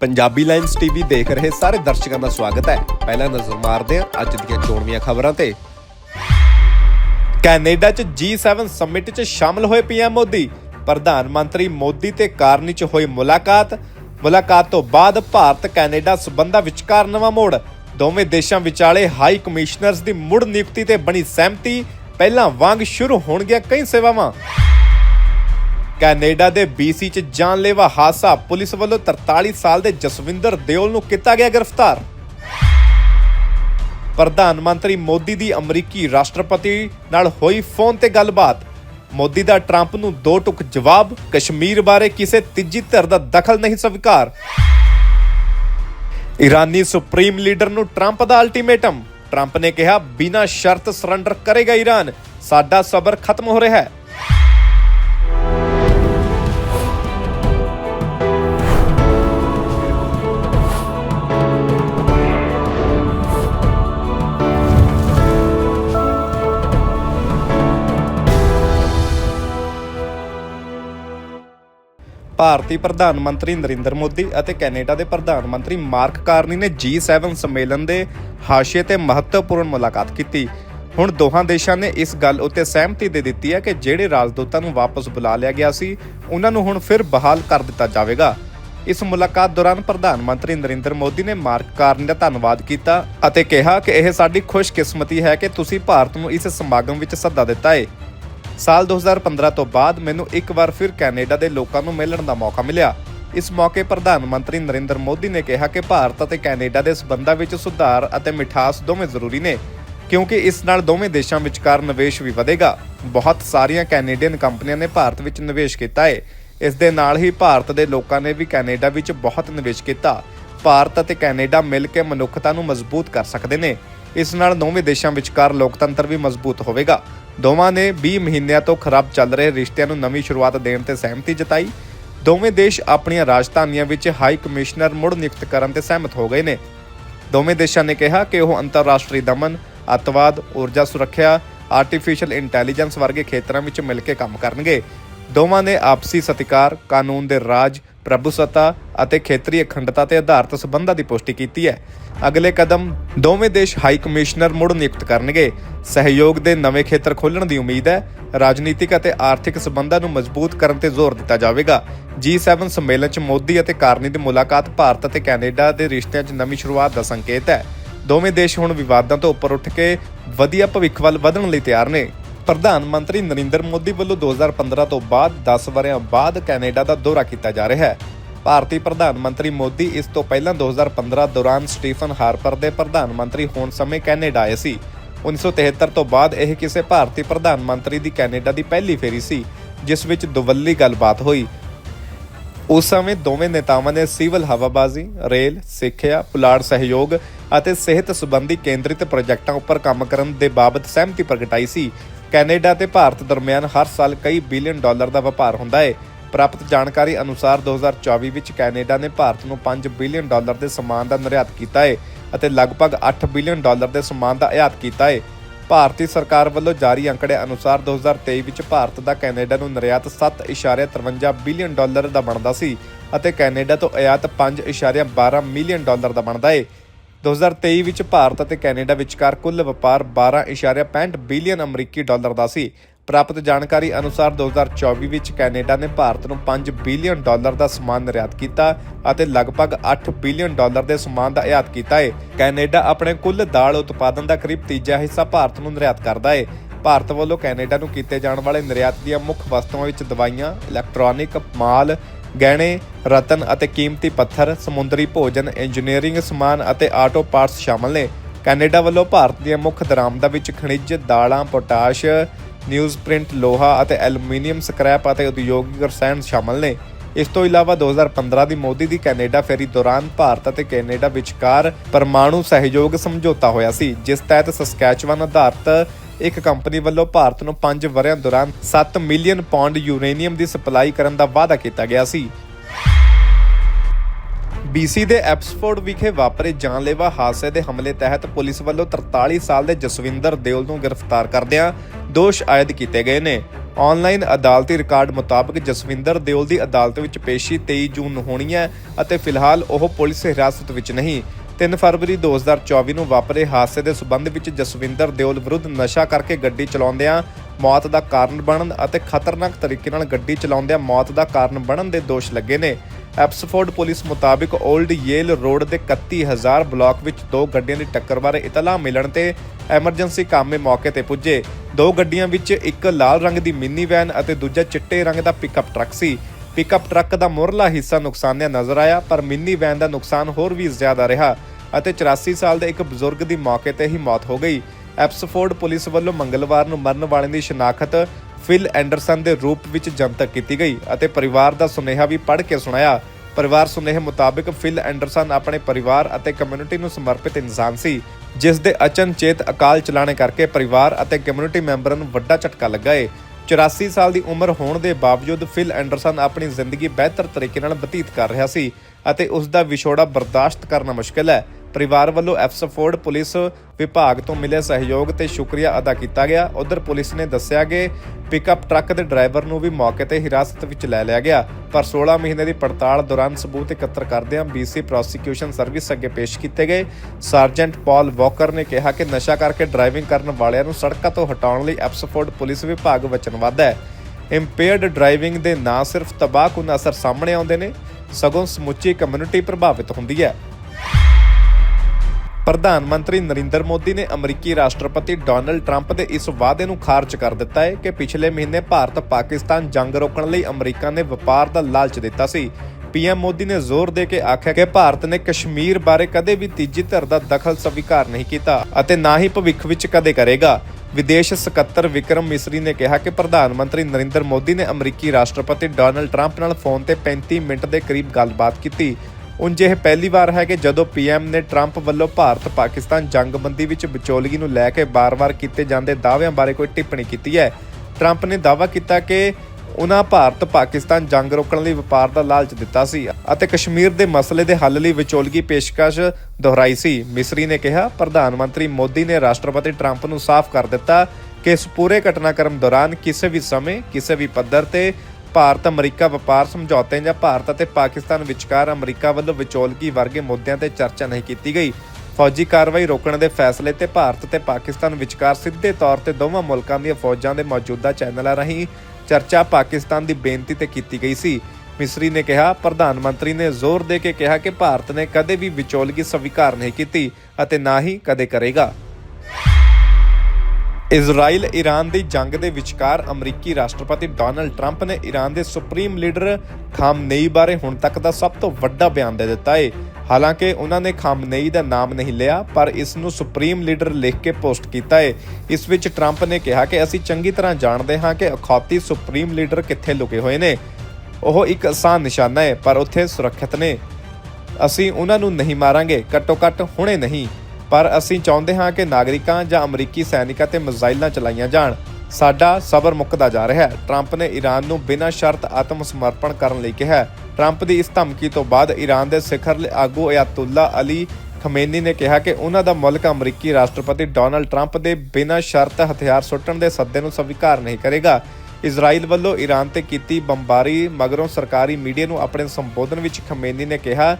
Punjabi lines TV ਦੇਖ ਰਹੇ ਸਾਰੇ ਦਰਸ਼ਕਾਂ ਦਾ ਸਵਾਗਤ ਹੈ। ਪਹਿਲਾਂ ਨਜ਼ਰ ਮਾਰਦੇ ਹਾਂ ਅੱਜ ਦੀਆਂ ਚੋਣਵੀਆਂ ਖਬਰਾਂ ਤੇ। ਕੈਨੇਡਾ 'ਚ G7 ਸਮਿਟ 'ਚ ਸ਼ਾਮਲ ਹੋਏ ਪੀਐਮ ਮੋਦੀ। ਪ੍ਰਧਾਨ ਮੰਤਰੀ ਮੋਦੀ ਤੇ ਕਾਰਨੀ 'ਚ ਹੋਈ ਮੁਲਾਕਾਤ। ਮੁਲਾਕਾਤ ਤੋਂ ਬਾਅਦ ਭਾਰਤ ਕੈਨੇਡਾ ਸਬੰਧਾਂ ਵਿਚਕਾਰ ਨਵਾਂ ਮੋੜ। ਦੋਵੇਂ ਦੇਸ਼ਾਂ ਵਿਚਾਲੇ ਹਾਈ ਕਮਿਸ਼ਨਰਸ ਦੀ ਮੁੜ ਨਿਯੁਕਤੀ ਤੇ ਬਣੀ ਸਹਿਮਤੀ। ਪਹਿਲਾਂ ਵਾਂਗ ਸ਼ੁਰੂ ਹੋਣਗੀਆਂ ਕਈ ਸੇਵਾਵਾਂ। ਕੈਨੇਡਾ ਦੇ BC ਚ ਜਾਨਲੇਵਾ ਹਾਦਸਾ। ਪੁਲਿਸ ਵੱਲੋਂ 43 ਸਾਲ ਦੇ ਜਸਵਿੰਦਰ ਦਿਓਲ ਨੂੰ ਕੀਤਾ ਗਿਆ ਗ੍ਰਿਫਤਾਰ। ਪ੍ਰਧਾਨ ਮੰਤਰੀ ਮੋਦੀ ਦੀ ਅਮਰੀਕੀ ਰਾਸ਼ਟਰਪਤੀ ਨਾਲ ਹੋਈ ਫੋਨ ਤੇ ਗੱਲਬਾਤ। ਮੋਦੀ ਦਾ ਟਰੰਪ ਨੂੰ ਦੋ ਟੁਕ ਜਵਾਬ, ਕਸ਼ਮੀਰ ਬਾਰੇ ਕਿਸੇ ਤੀਜੀ ਧਿਰ ਦਾ ਦਖਲ ਨਹੀਂ ਸਵੀਕਾਰ। ਇਰਾਨੀ ਸੁਪਰੀਮ ਲੀਡਰ ਨੂੰ ਟਰੰਪ ਦਾ ਅਲਟੀਮੇਟਮ। ਟਰੰਪ ਨੇ ਕਿਹਾ, ਬਿਨਾਂ ਸ਼ਰਤ ਸਰੈਂਡਰ ਕਰੇਗਾ ਈਰਾਨ ਸਾਡਾ ਸਬਰ ਖਤਮ ਹੋ ਰਿਹਾ ਹੈ। ਭਾਰਤੀ ਪ੍ਰਧਾਨ ਮੰਤਰੀ ਨਰਿੰਦਰ ਮੋਦੀ ਅਤੇ ਕੈਨੇਡਾ ਦੇ ਪ੍ਰਧਾਨ ਮੰਤਰੀ ਮਾਰਕ ਕਾਰਨੀ ਨੇ G7 ਸੰਮੇਲਨ ਦੇ ਹਾਸ਼ੀਏ ਤੇ ਮਹੱਤਵਪੂਰਨ ਮੁਲਾਕਾਤ ਕੀਤੀ। ਹੁਣ ਦੋਹਾਂ ਦੇਸ਼ਾਂ ਨੇ ਇਸ ਗੱਲ ਉੱਤੇ ਸਹਿਮਤੀ ਦੇ ਦਿੱਤੀ ਹੈ ਕਿ ਜਿਹੜੇ ਰਾਜਦੂਤਾਂ ਨੂੰ ਵਾਪਸ ਬੁਲਾ ਲਿਆ ਗਿਆ ਸੀ, ਉਹਨਾਂ ਨੂੰ ਹੁਣ ਫਿਰ ਬਹਾਲ ਕਰ ਦਿੱਤਾ ਜਾਵੇਗਾ। ਇਸ ਮੁਲਾਕਾਤ ਦੌਰਾਨ ਪ੍ਰਧਾਨ ਮੰਤਰੀ ਨਰਿੰਦਰ ਮੋਦੀ ਨੇ ਮਾਰਕ ਕਾਰਨੀ ਦਾ ਧੰਨਵਾਦ ਕੀਤਾ ਅਤੇ ਕਿਹਾ ਕਿ ਇਹ ਸਾਡੀ ਖੁਸ਼ਕਿਸਮਤੀ ਹੈ ਕਿ ਤੁਸੀਂ ਭਾਰਤ ਨੂੰ ਇਸ ਸਮਾਗਮ ਵਿੱਚ ਸੱਦਾ ਦਿੱਤਾ ਹੈ ਸਾਲ 2015 ਤੋਂ ਬਾਅਦ ਮੈਨੂੰ ਇੱਕ ਵਾਰ ਫਿਰ ਕੈਨੇਡਾ ਦੇ ਲੋਕਾਂ ਨੂੰ ਮਿਲਣ ਦਾ ਮੌਕਾ ਮਿਲਿਆ। ਇਸ ਮੌਕੇ ਪ੍ਰਧਾਨ ਮੰਤਰੀ ਨਰਿੰਦਰ ਮੋਦੀ ਨੇ ਕਿਹਾ ਕਿ ਭਾਰਤ ਅਤੇ ਕੈਨੇਡਾ ਦੇ ਸਬੰਧਾਂ ਵਿੱਚ ਸੁਧਾਰ ਅਤੇ ਮਿਠਾਸ ਦੋਵੇਂ ਜ਼ਰੂਰੀ ਨੇ, ਕਿਉਂਕਿ ਇਸ ਨਾਲ ਦੋਵੇਂ ਦੇਸ਼ਾਂ ਵਿਚਕਾਰ ਨਿਵੇਸ਼ ਵੀ ਵਧੇਗਾ। ਬਹੁਤ ਸਾਰੀਆਂ ਕੈਨੇਡੀਅਨ ਕੰਪਨੀਆਂ ਨੇ ਭਾਰਤ ਵਿੱਚ ਨਿਵੇਸ਼ ਕੀਤਾ ਹੈ ਇਸ ਦੇ ਨਾਲ ਹੀ ਭਾਰਤ ਦੇ ਲੋਕਾਂ ਨੇ ਵੀ ਕੈਨੇਡਾ ਵਿੱਚ ਬਹੁਤ ਨਿਵੇਸ਼ ਕੀਤਾ। ਭਾਰਤ ਅਤੇ ਕੈਨੇਡਾ ਮਿਲ ਕੇ ਮਨੁੱਖਤਾ ਨੂੰ ਮਜ਼ਬੂਤ ਕਰ ਸਕਦੇ ਨੇ। ਇਸ ਨਾਲ ਦੋਵੇਂ ਦੇਸ਼ਾਂ ਵਿਚਕਾਰ ਲੋਕਤੰਤਰ ਵੀ ਮਜ਼ਬੂਤ ਹੋਵੇਗਾ। ਦੋਵਾਂ ਨੇ 20 ਮਹੀਨਿਆਂ ਤੋਂ ਖਰਾਬ ਚੱਲ ਰਹੇ ਰਿਸ਼ਤਿਆਂ ਨੂੰ ਨਵੀਂ ਸ਼ੁਰੂਆਤ ਦੇਣ ਤੇ ਸਹਿਮਤੀ ਜਤਾਈ। ਦੋਵੇਂ ਦੇਸ਼ ਆਪਣੀਆਂ ਰਾਜਧਾਨੀਆਂ ਵਿੱਚ ਹਾਈ ਕਮਿਸ਼ਨਰ ਮੁੜ ਨਿਯੁਕਤ ਕਰਨ ਤੇ ਸਹਿਮਤ ਹੋ ਗਏ ਨੇ। ਦੋਵੇਂ ਦੇਸ਼ਾਂ ਨੇ ਕਿਹਾ ਕਿ ਉਹ ਅੰਤਰਰਾਸ਼ਟਰੀ ਦਮਨ, ਅੱਤਵਾਦ, ਊਰਜਾ ਸੁਰੱਖਿਆ ਆਰਟੀਫੀਸ਼ੀਅਲ ਇੰਟੈਲੀਜੈਂਸ ਵਰਗੇ ਖੇਤਰਾਂ ਵਿੱਚ ਮਿਲ ਕੇ ਕੰਮ ਕਰਨਗੇ। ਦੋਵਾਂ ਨੇ ਆਪਸੀ ਸਤਿਕਾਰ, ਕਾਨੂੰਨ ਦੇ ਰਾਜ, ਪ੍ਰਭੂਸੱਤਾ ਅਤੇ ਖੇਤਰੀ ਅਖੰਡਤਾ ਤੇ ਆਧਾਰਿਤ ਸਬੰਧਾਂ ਦੀ ਪੁਸ਼ਟੀ ਕੀਤੀ ਹੈ। ਅਗਲੇ ਕਦਮ ਦੋਵੇਂ ਦੇਸ਼ ਹਾਈ ਕਮਿਸ਼ਨਰ ਮੁੜ ਨਿਯੁਕਤ ਕਰਨਗੇ। ਸਹਿਯੋਗ ਦੇ ਨਵੇਂ ਖੇਤਰ ਖੋਲ੍ਹਣ ਦੀ ਉਮੀਦ ਹੈ। ਰਾਜਨੀਤਿਕ ਅਤੇ ਆਰਥਿਕ ਸਬੰਧਾਂ ਨੂੰ ਮਜ਼ਬੂਤ ਕਰਨ ਤੇ ਜ਼ੋਰ ਦਿੱਤਾ ਜਾਵੇਗਾ। G7 ਸੰਮੇਲਨ 'ਚ ਮੋਦੀ ਅਤੇ ਕਾਰਨੀ ਦੀ ਮੁਲਾਕਾਤ ਭਾਰਤ ਅਤੇ ਕੈਨੇਡਾ ਦੇ ਰਿਸ਼ਤਿਆਂ 'ਚ ਨਵੀਂ ਸ਼ੁਰੂਆਤ ਦਾ ਸੰਕੇਤ ਹੈ। ਦੋਵੇਂ ਦੇਸ਼ ਹੁਣ ਵਿਵਾਦਾਂ ਤੋਂ ਉੱਪਰ ਉੱਠ ਕੇ ਵਧੀਆ ਭਵਿੱਖ ਵੱਲ ਵਧਣ ਲਈ ਤਿਆਰ ਨੇ। ਪ੍ਰਧਾਨ ਮੰਤਰੀ ਨਰਿੰਦਰ ਮੋਦੀ ਵੱਲੋਂ 2015 ਤੋਂ ਬਾਅਦ 10 ਵਰਿਆਂ ਬਾਅਦ ਕੈਨੇਡਾ ਦਾ ਦੌਰਾ ਕੀਤਾ ਜਾ ਰਿਹਾ ਹੈ। ਭਾਰਤੀ ਪ੍ਰਧਾਨ ਮੰਤਰੀ ਮੋਦੀ ਇਸ ਤੋਂ ਪਹਿਲਾਂ 2015 ਦੌਰਾਨ ਸਟੀਫਨ ਹਾਰਪਰ ਦੇ ਪ੍ਰਧਾਨ ਮੰਤਰੀ ਹੋਣ ਸਮੇਂ ਕੈਨੇਡਾ ਆਏ ਸੀ। 1973 ਤੋਂ ਬਾਅਦ ਇਹ ਕਿਸੇ ਭਾਰਤੀ ਪ੍ਰਧਾਨ ਮੰਤਰੀ ਦੀ ਕੈਨੇਡਾ ਦੀ ਪਹਿਲੀ ਫੇਰੀ ਸੀ ਜਿਸ ਵਿੱਚ ਦੁਵੱਲੀ ਗੱਲਬਾਤ ਹੋਈ। ਉਸ ਸਮੇਂ ਦੋਵੇਂ ਨੇਤਾਵਾਂ ਨੇ ਸਿਵਲ ਹਵਾਬਾਜ਼ੀ, ਰੇਲ, ਸਿੱਖਿਆ, ਪੁਲਾੜ ਸਹਿਯੋਗ ਅਤੇ ਸਿਹਤ ਸੰਬੰਧੀ ਕੇਂਦਰਿਤ ਪ੍ਰੋਜੈਕਟਾਂ ਉੱਪਰ ਕੰਮ ਕਰਨ ਦੇ ਬਾਬਤ ਸਹਿਮਤੀ ਪ੍ਰਗਟਾਈ ਸੀ। ਕੈਨੇਡਾ ਤੇ ਭਾਰਤ ਦਰਮਿਆਨ ਹਰ ਸਾਲ ਕਈ ਬਿਲੀਅਨ ਡਾਲਰ ਦਾ ਵਪਾਰ ਹੁੰਦਾ ਹੈ। ਪ੍ਰਾਪਤ ਜਾਣਕਾਰੀ ਅਨੁਸਾਰ 2024 ਵਿੱਚ ਕੈਨੇਡਾ ਨੇ ਭਾਰਤ ਨੂੰ 5 ਬਿਲੀਅਨ ਡਾਲਰ ਦੇ ਸਮਾਨ ਦਾ ਨਿਰਯਾਤ ਕੀਤਾ ਹੈ ਅਤੇ ਲਗਭਗ 8 ਬਿਲੀਅਨ ਡਾਲਰ ਦੇ ਸਮਾਨ ਦਾ ਆਯਾਤ ਕੀਤਾ ਹੈ। ਭਾਰਤੀ ਸਰਕਾਰ ਵੱਲੋਂ ਜਾਰੀ ਅੰਕੜੇ ਅਨੁਸਾਰ 2023 ਵਿੱਚ ਭਾਰਤ ਦਾ ਕੈਨੇਡਾ ਨੂੰ ਨਿਰਯਾਤ 7.53 ਬਿਲੀਅਨ ਡਾਲਰ ਦਾ ਬਣਦਾ ਸੀ ਅਤੇ ਕੈਨੇਡਾ ਤੋਂ ਆਯਾਤ 5.12 ਮਿਲੀਅਨ ਡਾਲਰ ਦਾ ਬਣਦਾ ਹੈ 2023 ਵਿੱਚ ਭਾਰਤ ਅਤੇ ਕੈਨੇਡਾ ਵਿਚਕਾਰ ਕੁੱਲ ਵਪਾਰ 12.65 ਬਿਲੀਅਨ ਅਮਰੀਕੀ ਡਾਲਰ ਦਾ ਸੀ। ਪ੍ਰਾਪਤ ਜਾਣਕਾਰੀ ਅਨੁਸਾਰ 2024 ਵਿੱਚ ਕੈਨੇਡਾ ਨੇ ਭਾਰਤ ਨੂੰ 5 ਬਿਲੀਅਨ ਡਾਲਰ ਦਾ ਸਮਾਨ ਨਿਰਯਾਤ ਕੀਤਾ ਅਤੇ ਲਗਭਗ 8 ਬਿਲੀਅਨ ਡਾਲਰ ਦੇ ਸਮਾਨ ਦਾ ਆਯਾਤ ਕੀਤਾ ਹੈ ਕੈਨੇਡਾ ਆਪਣੇ ਕੁੱਲ ਦਾਲ ਉਤਪਾਦਨ ਦਾ ਕਰੀਬ ਤੀਜਾ ਹਿੱਸਾ ਭਾਰਤ ਨੂੰ ਨਿਰਯਾਤ ਕਰਦਾ ਹੈ ਭਾਰਤ ਵੱਲੋਂ ਕੈਨੇਡਾ ਨੂੰ ਕੀਤੇ ਜਾਣ ਵਾਲੇ ਨਿਰਯਾਤ ਦੀਆਂ ਮੁੱਖ ਵਸਤੂਆਂ ਵਿੱਚ ਦਵਾਈਆਂ, ਇਲੈਕਟ੍ਰੋਨਿਕ ਮਾਲ, ਗਹਿਣੇ, ਰਤਨ ਅਤੇ ਕੀਮਤੀ ਪੱਥਰ, ਸਮੁੰਦਰੀ ਭੋਜਨ, ਇੰਜੀਨੀਅਰਿੰਗ ਸਮਾਨ ਅਤੇ ਆਟੋ ਪਾਰਟਸ ਸ਼ਾਮਲ ਨੇ। ਕੈਨੇਡਾ ਵੱਲੋਂ ਭਾਰਤ ਦੀਆਂ ਮੁੱਖ ਦਰਾਮਦਾਂ ਵਿੱਚ ਖਣਿਜ, ਦਾਲਾਂ, ਪੋਟਾਸ਼, ਨਿਊਜ਼ ਪ੍ਰਿੰਟ, ਲੋਹਾ ਅਤੇ ਐਲੂਮੀਨੀਅਮ ਸਕ੍ਰੈਪ ਅਤੇ ਉਦਯੋਗਿਕ ਰਸਾਇਣ ਸ਼ਾਮਲ ਨੇ। ਇਸ ਤੋਂ ਇਲਾਵਾ 2015 ਦੀ ਮੋਦੀ ਦੀ ਕੈਨੇਡਾ ਫੇਰੀ ਦੌਰਾਨ ਭਾਰਤ ਅਤੇ ਕੈਨੇਡਾ ਵਿਚਕਾਰ ਪਰਮਾਣੂ ਸਹਿਯੋਗ ਸਮਝੌਤਾ ਹੋਇਆ ਸੀ ਜਿਸ ਤਹਿਤ ਸਸਕੈਚੁਅਨ ਆਧਾਰਿਤ ਇੱਕ ਕੰਪਨੀ ਵੱਲੋਂ ਭਾਰਤ ਨੂੰ 5 ਵਰ੍ਹਿਆਂ ਦੌਰਾਨ 7 ਮਿਲੀਅਨ ਪੌਂਡ ਯੂਰੇਨੀਅਮ ਦੀ ਸਪਲਾਈ ਕਰਨ ਦਾ ਵਾਅਦਾ ਕੀਤਾ ਗਿਆ ਸੀ। BC ਦੇ ਐਪਸਫੋਰਡ ਵਿਖੇ ਵਾਪਰੇ ਜਾਨਲੇਵਾ ਹਾਦਸੇ ਦੇ ਹਮਲੇ ਤਹਿਤ ਪੁਲਿਸ ਵੱਲੋਂ 43 ਸਾਲ ਦੇ ਜਸਵਿੰਦਰ ਦਿਓਲ ਨੂੰ ਗ੍ਰਿਫਤਾਰ ਕਰਦਿਆਂ ਦੋਸ਼ ਆਇਦ ਕੀਤੇ ਗਏ ਨੇ। ਆਨਲਾਈਨ ਅਦਾਲਤੀ ਰਿਕਾਰਡ ਮੁਤਾਬਕ ਜਸਵਿੰਦਰ ਦਿਓਲ ਦੀ ਅਦਾਲਤ ਵਿੱਚ ਪੇਸ਼ੀ 23 ਜੂਨ ਨੂੰ ਹੋਣੀ ਹੈ ਅਤੇ ਫਿਲਹਾਲ ਉਹ ਪੁਲਿਸ ਹਿਰਾਸਤ ਵਿੱਚ ਨਹੀਂ। 3 ਫਰਵਰੀ 2024 ਨੂੰ ਵਾਪਰੇ ਹਾਦਸੇ ਦੇ ਸਬੰਧ ਵਿੱਚ ਜਸਵਿੰਦਰ ਦਿਓਲ ਵਿਰੁੱਧ ਨਸ਼ਾ ਕਰਕੇ ਗੱਡੀ ਚਲਾਉਂਦਿਆਂ ਮੌਤ ਦਾ ਕਾਰਨ ਬਣਨ ਅਤੇ ਖਤਰਨਾਕ ਤਰੀਕੇ ਨਾਲ ਗੱਡੀ ਚਲਾਉਂਦਿਆਂ ਮੌਤ ਦਾ ਕਾਰਨ ਬਣਨ ਦੇ ਦੋਸ਼ ਲੱਗੇ ਨੇ। ਐਪਸਫੋਰਡ ਪੁਲਿਸ ਮੁਤਾਬਕ 올ਡ ਯੇਲ ਰੋਡ ਦੇ 31000 ਬਲਾਕ ਵਿੱਚ ਦੋ ਗੱਡੀਆਂ ਦੀ ਟੱਕਰ ਬਾਰੇ ਇਤਲਾਹ ਮਿਲਣ ਤੇ ਐਮਰਜੈਂਸੀ ਕਾਮੇ ਮੌਕੇ ਤੇ ਪੁੱਜੇ। ਦੋ ਗੱਡੀਆਂ ਵਿੱਚ ਇੱਕ ਲਾਲ ਰੰਗ ਦੀ ਮਿੰਨੀ ਵੈਨ ਅਤੇ ਦੂਜਾ ਚਿੱਟੇ ਰੰਗ ਦਾ ਪਿਕਅਪ ਟਰੱਕ ਸੀ। ਪਿਕਅਪ ਟਰੱਕ ਦਾ ਮੁਰਲਾ ਹਿੱਸਾ ਨੁਕਸਾਨਿਆ ਨਜ਼ਰ ਆਇਆ, ਪਰ ਮਿੰਨੀ ਵੈਨ ਦਾ ਨੁਕਸਾਨ ਹੋਰ ਵੀ ਜ਼ਿਆਦਾ ਰਿਹਾ। ਅਤੇ 84 ਸਾਲ ਦੇ ਇੱਕ ਬਜ਼ੁਰਗ ਦੀ ਮੌਕੇ ਤੇ ਹੀ ਮੌਤ ਹੋ ਗਈ। ਐਪਸਫੋਰਡ ਪੁਲਿਸ ਵੱਲੋਂ ਮੰਗਲਵਾਰ ਨੂੰ ਮਰਨ ਵਾਲੇ ਦੀ ਸ਼ਨਾਖਤ ਫਿਲ ਐਂਡਰਸਨ ਦੇ ਰੂਪ ਵਿੱਚ ਜਨਤਕ ਕੀਤੀ ਗਈ ਅਤੇ ਪਰਿਵਾਰ ਦਾ ਸੁਨੇਹਾ ਵੀ ਪੜ੍ਹ ਕੇ ਸੁਣਾਇਆ। ਪਰਿਵਾਰ ਸੁਨੇਹੇ ਮੁਤਾਬਕ ਫਿਲ ਐਂਡਰਸਨ ਆਪਣੇ ਪਰਿਵਾਰ ਅਤੇ ਕਮਿਊਨਿਟੀ ਨੂੰ ਸਮਰਪਿਤ ਇਨਸਾਨ ਸੀ, ਜਿਸ ਦੇ ਅਚਨਚੇਤ ਅਕਾਲ ਚਲਾਣੇ ਕਰਕੇ ਪਰਿਵਾਰ ਅਤੇ ਕਮਿਊਨਿਟੀ ਮੈਂਬਰਾਂ ਨੂੰ ਵੱਡਾ ਝਟਕਾ ਲੱਗਾ ਏ। 84 ਸਾਲ ਦੀ ਉਮਰ ਹੋਣ ਦੇ ਬਾਵਜੂਦ ਫਿਲ ਐਂਡਰਸਨ ਆਪਣੀ ਜ਼ਿੰਦਗੀ ਬਿਹਤਰ ਤਰੀਕੇ ਨਾਲ ਬਤੀਤ ਕਰ ਰਿਹਾ ਸੀ ਅਤੇ ਉਸ ਦਾ ਵਿਛੋੜਾ ਬਰਦਾਸ਼ਤ ਕਰਨਾ ਮੁਸ਼ਕਲ ਹੈ। ਪਰਿਵਾਰ ਵੱਲੋਂ ਐਫਸਫੋਰਡ ਪੁਲਿਸ ਵਿਭਾਗ ਤੋਂ ਮਿਲੇ ਸਹਿਯੋਗ ਤੇ ਸ਼ੁਕਰੀਆ ਅਦਾ ਕੀਤਾ ਗਿਆ। ਉਧਰ ਪੁਲਿਸ ਨੇ ਦੱਸਿਆ ਕਿ ਪਿਕਅਪ ਟਰੱਕ ਦੇ ਡਰਾਈਵਰ ਨੂੰ ਵੀ ਮੌਕੇ ਤੇ ਹਿਰਾਸਤ ਵਿੱਚ ਲੈ ਲਿਆ ਗਿਆ। ਪਰ 16 ਮਹੀਨੇ ਦੀ ਪੜਤਾਲ ਦੌਰਾਨ ਸਬੂਤ ਇਕੱਤਰ ਕਰਦਿਆਂ BC ਪ੍ਰੋਸੀਕਿਊਸ਼ਨ ਸਰਵਿਸ ਅੱਗੇ ਪੇਸ਼ ਕੀਤੇ ਗਏ। ਸਰਜੈਂਟ ਪਾਲ ਵਾਕਰ ਨੇ ਕਿਹਾ ਕਿ ਨਸ਼ਾ ਕਰਕੇ ਡਰਾਈਵਿੰਗ ਕਰਨ ਵਾਲਿਆਂ ਨੂੰ ਸੜਕਾਂ ਤੋਂ ਹਟਾਉਣ ਲਈ ਐਪਸਫੋਰਡ ਪੁਲਿਸ ਵਿਭਾਗ ਵਚਨਬੱਧ ਹੈ। ਇੰਪੇਅਰਡ ਡਰਾਈਵਿੰਗ ਦੇ ਨਾ ਸਿਰਫ ਤਬਾਹਕੁਨ ਅਸਰ ਸਾਹਮਣੇ ਆਉਂਦੇ ਨੇ। ਸਗੋਂ ਸਮੁੱਚੀ ਕਮਿਊਨਿਟੀ ਪ੍ਰਭਾਵਿਤ ਹੁੰਦੀ ਹੈ। ਪ੍ਰਧਾਨ ਮੰਤਰੀ ਨਰਿੰਦਰ ਮੋਦੀ ਨੇ ਅਮਰੀਕੀ ਰਾਸ਼ਟਰਪਤੀ ਡੋਨਲਡ ਟਰੰਪ ਦੇ ਇਸ ਵਾਅਦੇ ਨੂੰ ਖਾਰਜ ਕਰ ਦਿੱਤਾ ਹੈ ਕਿ ਪਿਛਲੇ ਮਹੀਨੇ ਭਾਰਤ ਪਾਕਿਸਤਾਨ ਜੰਗ ਰੋਕਣ ਲਈ ਅਮਰੀਕਾ ਨੇ ਵਪਾਰ ਦਾ ਲਾਲਚ ਦਿੱਤਾ ਸੀ। ਪੀਐਮ ਮੋਦੀ ਨੇ ਜ਼ੋਰ ਦੇ ਕੇ ਆਖਿਆ ਕਿ ਭਾਰਤ ਨੇ ਕਸ਼ਮੀਰ ਬਾਰੇ ਕਦੇ ਵੀ ਤੀਜੀ ਧਿਰ ਦਾ ਦਖਲ ਸਵੀਕਾਰ ਨਹੀਂ ਕੀਤਾ ਅਤੇ ਨਾ ਹੀ ਭਵਿੱਖ ਵਿੱਚ ਕਦੇ ਕਰੇਗਾ। ਵਿਦੇਸ਼ ਸਕੱਤਰ ਵਿਕਰਮ ਮਿਸਰੀ ਨੇ ਕਿਹਾ ਕਿ ਪ੍ਰਧਾਨ ਮੰਤਰੀ ਨਰਿੰਦਰ ਮੋਦੀ ਨੇ ਅਮਰੀਕੀ ਰਾਸ਼ਟਰਪਤੀ ਡੋਨਲਡ ਟਰੰਪ ਨਾਲ ਫੋਨ ਤੇ 35 ਮਿੰਟ ਦੇ ਕਰੀਬ ਗੱਲਬਾਤ ਕੀਤੀ ਉਂਝ ਇਹ ਪਹਿਲੀ ਵਾਰ ਹੈ ਕਿ ਜਦੋਂ ਪੀਐਮ ਨੇ ਟਰੰਪ ਵੱਲੋਂ ਭਾਰਤ ਪਾਕਿਸਤਾਨ ਜੰਗਬੰਦੀ ਵਿੱਚ ਵਿਚੋਲਗੀ ਨੂੰ ਲੈ ਕੇ ਬਾਰ-ਬਾਰ ਕੀਤੇ ਜਾਂਦੇ ਦਾਅਵਿਆਂ ਬਾਰੇ ਕੋਈ ਟਿੱਪਣੀ ਕੀਤੀ ਹੈ, ਟਰੰਪ ਨੇ ਦਾਅਵਾ ਕੀਤਾ ਕਿ ਉਹਨਾਂ ਭਾਰਤ ਪਾਕਿਸਤਾਨ ਜੰਗ ਰੋਕਣ ਲਈ ਵਪਾਰ ਦਾ ਲਾਲਚ ਦਿੱਤਾ ਸੀ ਅਤੇ ਕਸ਼ਮੀਰ ਦੇ ਮਸਲੇ ਦੇ ਹੱਲ ਲਈ ਵਿਚੋਲਗੀ ਪੇਸ਼ਕਸ਼ ਦੁਹਰਾਈ ਸੀ। ਮਿਸਰੀ ਨੇ ਕਿਹਾ, ਪ੍ਰਧਾਨ ਮੰਤਰੀ ਮੋਦੀ ਨੇ ਰਾਸ਼ਟਰਪਤੀ ਟਰੰਪ ਨੂੰ ਸਾਫ਼ ਕਰ ਦਿੱਤਾ ਕਿ ਇਸ ਪੂਰੇ ਘਟਨਾਕ੍ਰਮ ਦੌਰਾਨ ਕਿਸੇ ਵੀ ਸਮੇਂ, ਕਿਸੇ ਵੀ ਪੱਧਰ ਤੇ ਭਾਰਤ ਅਮਰੀਕਾ ਵਪਾਰ ਸਮਝੌਤੇ ਜਾਂ ਭਾਰਤ ਅਤੇ ਪਾਕਿਸਤਾਨ ਵਿਚਕਾਰ ਅਮਰੀਕਾ ਵੱਲੋਂ ਵਿਚੋਲਗੀ ਵਰਗੇ ਮੁੱਦਿਆਂ ਤੇ ਚਰਚਾ ਨਹੀਂ ਕੀਤੀ ਗਈ। ਫੌਜੀ ਕਾਰਵਾਈ ਰੋਕਣ ਦੇ ਫੈਸਲੇ ਤੇ ਭਾਰਤ ਤੇ ਪਾਕਿਸਤਾਨ ਵਿਚਕਾਰ ਸਿੱਧੇ ਤੌਰ ਤੇ ਦੋਵਾਂ ਮੁਲਕਾਂ ਦੀਆਂ ਫੌਜਾਂ ਦੇ ਮੌਜੂਦਾ ਚੈਨਲਾਂ ਰਾਹੀਂ ਚਰਚਾ ਪਾਕਿਸਤਾਨ ਦੀ ਬੇਨਤੀ ਤੇ ਕੀਤੀ ਗਈ ਸੀ। ਮਿਸਰੀ ਨੇ ਕਿਹਾ, ਪ੍ਰਧਾਨ ਮੰਤਰੀ ਨੇ ਜ਼ੋਰ ਦੇ ਕੇ ਕਿਹਾ ਕਿ ਭਾਰਤ ਨੇ ਕਦੇ ਵੀ ਵਿਚੋਲਗੀ ਸਵੀਕਾਰ ਨਹੀਂ ਕੀਤੀ ਅਤੇ ਨਾ ਹੀ ਕਦੇ ਕਰੇਗਾ। ਇਜ਼ਰਾਈਲ ਈਰਾਨ ਦੀ ਜੰਗ ਦੇ ਵਿਚਕਾਰ ਅਮਰੀਕੀ ਰਾਸ਼ਟਰਪਤੀ ਡੋਨਲਡ ਟਰੰਪ ਨੇ ਈਰਾਨ ਦੇ ਸੁਪਰੀਮ ਲੀਡਰ ਖਾਮਨੇਈ ਬਾਰੇ ਹੁਣ ਤੱਕ ਦਾ ਸਭ ਤੋਂ ਵੱਡਾ ਬਿਆਨ ਦੇ ਦਿੱਤਾ ਹੈ ਹਾਲਾਂਕਿ, ਉਹਨਾਂ ਨੇ ਖਾਮਨੇਈ ਦਾ ਨਾਮ ਨਹੀਂ ਲਿਆ, ਪਰ ਇਸ ਨੂੰ ਸੁਪਰੀਮ ਲੀਡਰ ਲਿਖ ਕੇ ਪੋਸਟ ਕੀਤਾ ਹੈ ਇਸ ਵਿੱਚ ਟਰੰਪ ਨੇ ਕਿਹਾ ਕਿ ਅਸੀਂ ਚੰਗੀ ਤਰ੍ਹਾਂ ਜਾਣਦੇ ਹਾਂ ਕਿ ਅਖੌਤੀ ਸੁਪਰੀਮ ਲੀਡਰ ਕਿੱਥੇ ਲੁਕੇ ਹੋਏ ਨੇ। ਉਹ ਇੱਕ ਆਸਾਨ ਨਿਸ਼ਾਨਾ ਹੈ ਪਰ ਉੱਥੇ ਸੁਰੱਖਿਅਤ ਨੇ। ਅਸੀਂ ਉਹਨਾਂ ਨੂੰ ਨਹੀਂ ਮਾਰਾਂਗੇ ਘੱਟੋ ਘੱਟ ਹੁਣੇ ਨਹੀਂ। ਪਰ ਅਸੀਂ ਚਾਹੁੰਦੇ ਹਾਂ ਕਿ ਨਾਗਰਿਕਾਂ ਜਾਂ ਅਮਰੀਕੀ ਸੈਨਿਕਾਂ ਤੇ ਮਿਜ਼ਾਈਲਾਂ ਚਲਾਈਆਂ ਜਾਣ। ਸਾਡਾ ਸਬਰ ਮੁੱਕਦਾ ਜਾ ਰਿਹਾ ਹੈ। ਟਰੰਪ ਨੇ ਈਰਾਨ ਨੂੰ ਬਿਨਾਂ ਸ਼ਰਤ ਆਤਮ ਸਮਰਪਣ ਕਰਨ ਲਈ ਕਿਹਾ ਹੈ। ਟਰੰਪ ਦੀ ਇਸ ਧਮਕੀ ਤੋਂ ਬਾਅਦ ਈਰਾਨ ਦੇ ਸਿਖਰ ਆਗੂ ਅਯਾਤੁੱਲਾ ਅਲੀ ਖਮੇਨੀ ਨੇ ਕਿਹਾ ਕਿ ਉਹਨਾਂ ਦਾ ਮੁਲਕ ਅਮਰੀਕੀ ਰਾਸ਼ਟਰਪਤੀ ਡੋਨਲਡ ਟਰੰਪ ਦੇ ਬਿਨਾਂ ਸ਼ਰਤ ਹਥਿਆਰ ਸੁੱਟਣ ਦੇ ਸੱਦੇ ਨੂੰ ਸਵੀਕਾਰ ਨਹੀਂ ਕਰੇਗਾ। ਇਜ਼ਰਾਈਲ ਵੱਲੋਂ ਈਰਾਨ ਤੇ ਕੀਤੀ ਬੰਬਾਰੀ ਮਗਰੋਂ ਸਰਕਾਰੀ ਮੀਡੀਆ ਨੂੰ ਆਪਣੇ ਸੰਬੋਧਨ ਵਿੱਚ ਖਮੇਨੀ ਨੇ ਕਿਹਾ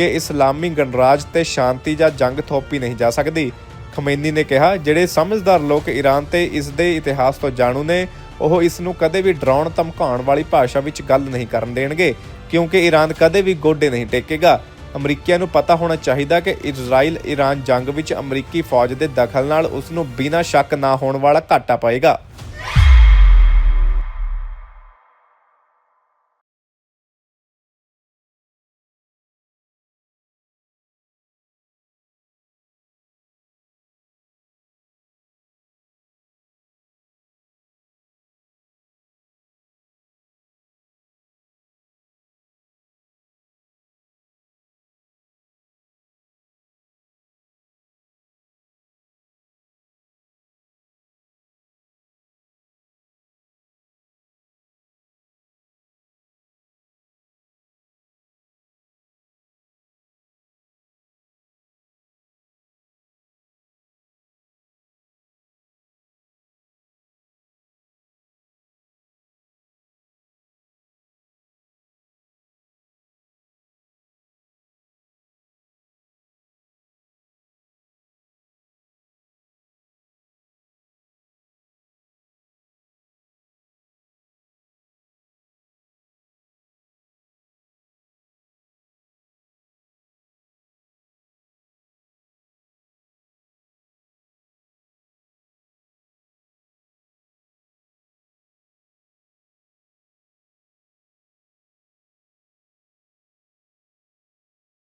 ਕਿ ਇਸਲਾਮੀ ਗਣਰਾਜ ਤੇ ਸ਼ਾਂਤੀ ਜਾਂ ਜੰਗ ਥੋਪੀ ਨਹੀਂ ਜਾ ਸਕਦੀ। ਖਮੇਨੀ ਨੇ ਕਿਹਾ, ਜਿਹੜੇ ਸਮਝਦਾਰ ਲੋਕ ਈਰਾਨ ਤੇ ਇਸ ਦੇ ਇਤਿਹਾਸ ਤੋਂ ਜਾਣੂ ਨੇ, ਉਹ ਇਸ ਨੂੰ ਕਦੇ ਵੀ ਡਰਾਉਣ, ਧਮਕਾਉਣ ਵਾਲੀ ਭਾਸ਼ਾ ਵਿੱਚ ਗੱਲ ਨਹੀਂ ਕਰਨ ਦੇਣਗੇ, ਕਿਉਂਕਿ ਈਰਾਨ ਕਦੇ ਵੀ ਗੋਡੇ ਨਹੀਂ ਟੇਕੇਗਾ। ਅਮਰੀਕੀਆਂ ਨੂੰ ਪਤਾ ਹੋਣਾ ਚਾਹੀਦਾ ਕਿ ਇਜ਼ਰਾਈਲ ਈਰਾਨ ਜੰਗ ਵਿੱਚ ਅਮਰੀਕੀ ਫੌਜ ਦੇ ਦਖਲ ਨਾਲ ਉਸ ਨੂੰ ਬਿਨਾਂ ਸ਼ੱਕ ਨਾ ਹੋਣ ਵਾਲਾ ਘਾਟਾ ਪਾਏਗਾ।